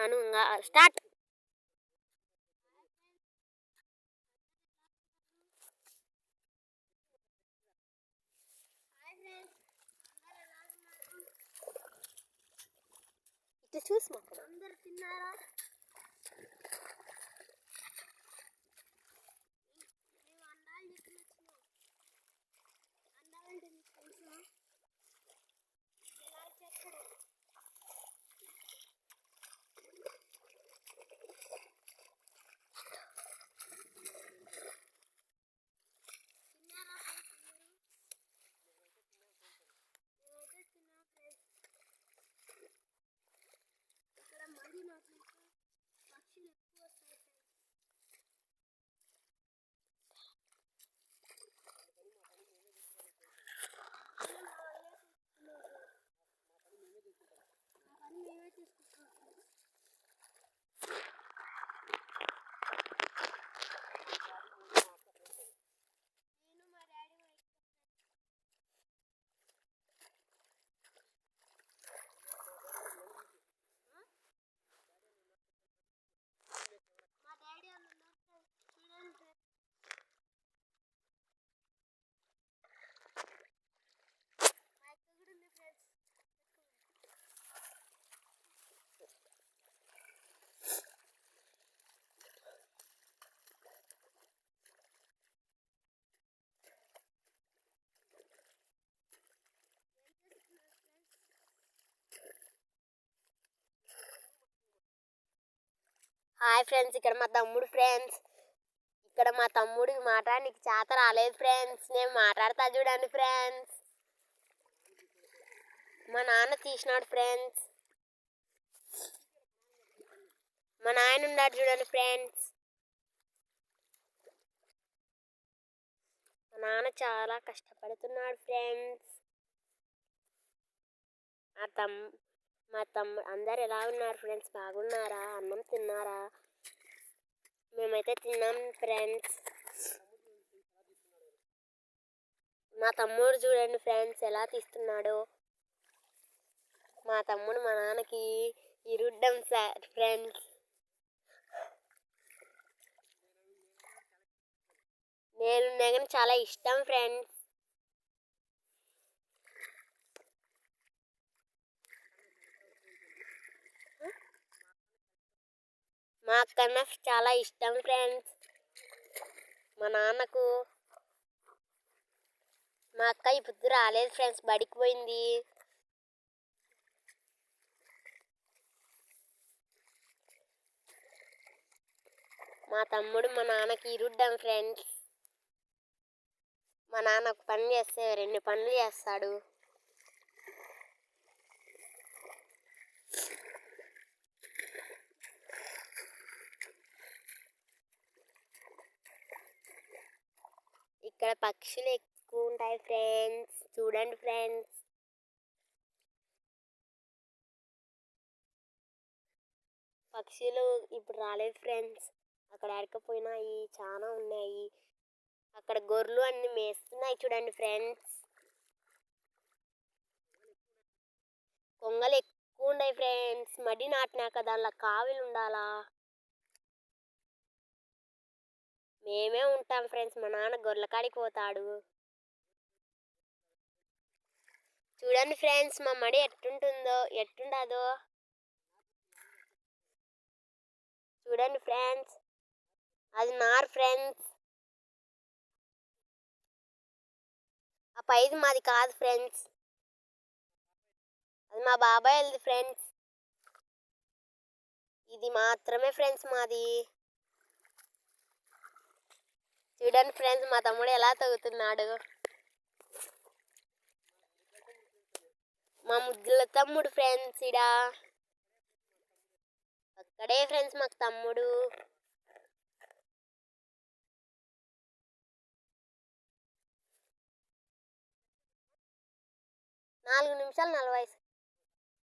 అను ఇంకా స్టార్ట్. ఇట్లా చూసి మాట్లాడు. అందరు తిన్నారా మేము అండాలు చెప్పిన అండాలంటే మీకు తెలుసా ఎలా చెక్కడు తిన్నారా friends అందరూ? మేమైతే తిన్నాం friends. ఇక్కడ మళ్ళీ నాకు ఇంకా పక్షులు ఎక్కువ వస్తాయి friends. మా పని మేమే చేసుకుంటున్నాం friends. నేను మా డాడీ మా ఇక్కడ మా డాడీ వాళ్ళు ఉన్నారు friends. చూడండి friends. మా అక్క కూడా ఉంది ఫ్రెండ్స్ హాయ్ ఫ్రెండ్స్ ఇక్కడ మా తమ్ముడు ఫ్రెండ్స్. ఇక్కడ మా తమ్ముడి నీకు చేత రాలేదు ఫ్రెండ్స్. నేను మాట్లాడతా చూడండి ఫ్రెండ్స్. మా నాన్న తీసినాడు ఫ్రెండ్స్. మా నాయన ఉన్నాడు చూడండి ఫ్రెండ్స్. మా నాన్న చాలా కష్టపడుతున్నాడు ఫ్రెండ్స్. మా తమ్ మా తమ్ముడు అందరు ఎలా ఉన్నారు ఫ్రెండ్స్ బాగున్నారా? అన్నం తిన్నారా? మేమైతే తిన్నాం ఫ్రెండ్స్ మా తమ్ముడు చూడండి ఫ్రెండ్స్ ఎలా తీస్తున్నాడో. మా తమ్ముడు మా నాన్నకి ఇరుడ్డం సార్ ఫ్రెండ్స్ నేను నెగన్ చాలా ఇష్టం ఫ్రెండ్స్ మా నాకు చాలా ఇష్టం ఫ్రెండ్స్. మా నాన్నకు మా అక్క ఈ పొద్దు రాలేదు ఫ్రెండ్స్. బడికి పోయింది. మా తమ్ముడు మా నాన్నకి ఇరుడ్డాం ఫ్రెండ్స్. మా నాన్న ఒక పని చేస్తే రెండు పనులు చేస్తాడు. ఇక్కడ పక్షులు ఎక్కువ ఉంటాయి ఫ్రెండ్స్ చూడండి ఫ్రెండ్స్ పక్షులు ఇప్పుడు రాలేదు ఫ్రెండ్స్ అక్కడ ఎడకపోయినాయి చాలా ఉన్నాయి. అక్కడ గొర్రెలు అన్ని మేస్తున్నాయి చూడండి ఫ్రెండ్స్ కొంగలు ఎక్కువ ఉన్నాయి ఫ్రెండ్స్ మడి నాటినాక దానిలో కావిలు ఉండాలా? మేమే ఉంటాం ఫ్రెండ్స్ మా నాన్న గొర్రెల కాడికి పోతాడు. చూడండి ఫ్రెండ్స్ మా మడి ఎట్టుంటుందో ఎట్టుండదో. చూడండి ఫ్రెండ్స్ అది నార్ ఫ్రెండ్స్. ఆ పైది మాది కాదు ఫ్రెండ్స్. అది మా బాబాయ్ వెళ్ళింది ఫ్రెండ్స్. ఇది మాత్రమే ఫ్రెండ్స్ మాది. చూడండి ఫ్రెండ్స్ మా తమ్ముడు ఎలా తగ్గుతున్నాడు మా ముద్దుల తమ్ముడు ఫ్రెండ్స్ ఇడా అక్కడే ఫ్రెండ్స్ మాకు తమ్ముడు. నాలుగు నిమిషాలు నలభై